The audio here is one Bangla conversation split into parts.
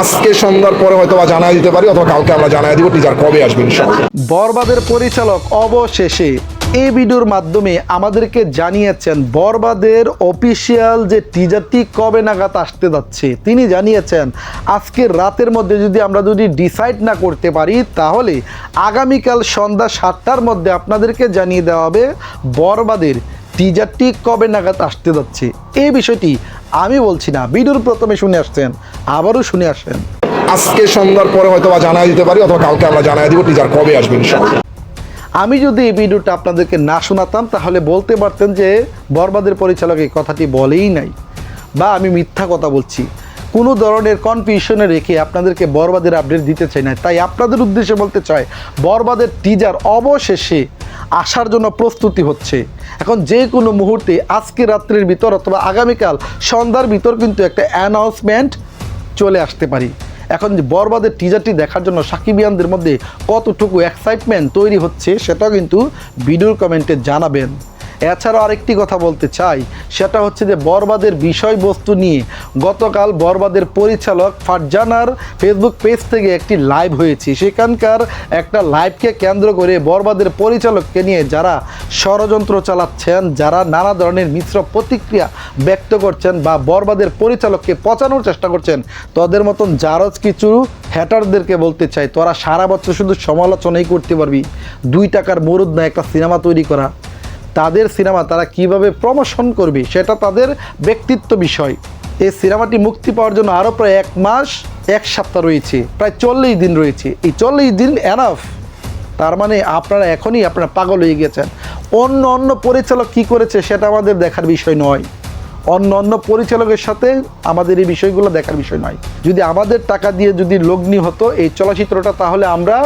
আজকে সন্ধ্যার পরে হয়তো বা জানাই দিতে পারি, অথবা কালকে আমরা জানাই দিব টিজার কবে আসবে বরবাদের পরিচালক অবশেষে এই ভিডিওর মাধ্যমে আমাদেরকে জানিয়েছেন, বরবাদের অফিসিয়াল যে টিজারটি কবে নাগাদ আসতে যাচ্ছে, তিনি জানিয়েছেন আজকের রাতের মধ্যে যদি আমরা যদি ডিসাইড না করতে পারি, তাহলে আগামীকাল সন্ধ্যা সাতটার মধ্যে আপনাদেরকে জানিয়ে দেওয়া হবে বরবাদের টিজারটি কবে নাগাদ আসতে যাচ্ছে? এই বিষয়টি আমি বলছি না ভিডিওর প্রথমে শুনে আসছেন আবারও শুনে আসেন আজকে সন্ধ্যার পরে হয়তো বা জানাই দিতে পারি অথবা কালকে আমরা জানাই দিব টিজার কবে আসবে ইনশাআল্লাহ। আমি যদি এই ভিডিওটা আপনাদেরকে না শোনাতাম তাহলে বলতে পারতেন যে বরবাদের পরিচালক এই কথাটি বলেই নাই বা আমি মিথ্যা কথা বলছি। কোনো ধরনের কনফিউশনে রেখে আপনাদেরকে বরবাদের আপডেট দিতে চাই না তাই আপনাদের উদ্দেশ্যে বলতে চাই বরবাদের টিজার অবশেষে আসার জন্য প্রস্তুতি হচ্ছে। এখন যে কোনো মুহূর্তে আজকে রাত্রির ভিতর অথবা আগামীকাল সন্ধ্যার ভিতর কিন্তু একটা অ্যানাউন্সমেন্ট চলে আসতে পারি। এখন যে বরবাদের টিজারটি দেখার জন্য সাকিবিয়ানদের মধ্যে কতটুকু এক্সাইটমেন্ট তৈরি হচ্ছে সেটাও কিন্তু ভিডিওর কমেন্টে জানাবেন। এছাড়াও আরেকটি কথা বলতে চাই, সেটা হচ্ছে যে বরবাদের বিষয়বস্তু নিয়ে গতকাল বরবাদের পরিচালক ফারজানার ফেসবুক পেজ থেকে একটি লাইভ হয়েছে। সেখানকার একটা লাইভকে কেন্দ্র করে বরবাদের পরিচালককে নিয়ে যারা ষড়যন্ত্র চালাচ্ছেন, যারা নানা ধরনের মিশ্র প্রতিক্রিয়া ব্যক্ত করছেন বা বরবাদের পরিচালককে পচানোর চেষ্টা করছেন, তাদের মতন জারজ কিছু হ্যাটারদেরকে বলতে চাই, তোরা সারা বছর শুধু সমালোচনাই করতে পারবি। দুই টাকার মরুদ না, একটা সিনেমা তৈরি করা। তাদের সিনেমা তারা কীভাবে প্রমোশন করবে সেটা তাদের ব্যক্তিত্ব বিষয়। এই সিনেমাটি মুক্তি পাওয়ার জন্য আরও প্রায় এক মাস, এক সপ্তাহ রয়েছে, প্রায় চল্লিশ দিন রয়েছে। এই চল্লিশ দিন এনাফ তার মানে আপনারা এখনই আপনারা পাগল হয়ে গেছেন। অন্য অন্য পরিচালক কি করেছে সেটা আমাদের দেখার বিষয় নয়। অন্য অন্য পরিচালকের সাথে আমাদের এই বিষয়গুলো দেখার বিষয় নয়। যদি আমাদের টাকা দিয়ে যদি লগ্নি হতো এই চলচ্চিত্রটা, তাহলে আমরা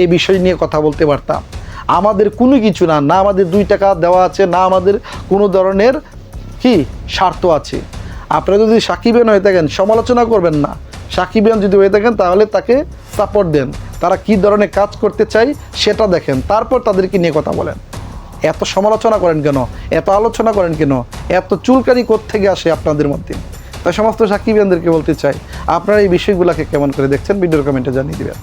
এই বিষয় নিয়ে কথা বলতে পারতাম। আমাদের কোনো কিছু না না আমাদের দুই টাকা দেওয়া আছে, না আমাদের কোনো ধরনের কি স্বার্থ আছে। আপনারা যদি সাকিবেন হয়ে থাকেন, সমালোচনা করবেন না। সাকিবিয়ান যদি হয়ে থাকেন, তাহলে তাকে সাপোর্ট দেন। তারা কি ধরনের কাজ করতে চাই সেটা দেখেন। তারপর তাদেরকে নিয়ে কথা বলেন। এত সমালোচনা করেন কেন? এত আলোচনা করেন কেন? এত চুলকানি থেকে আসে আপনাদের মধ্যে? তাই সমস্ত সাকিবিয়ানদেরকে বলতে চাই, আপনারা এই বিষয়গুলোকে কেমন করে দেখছেন, ভিডিওর কমেন্টে জানিয়ে দেবেন।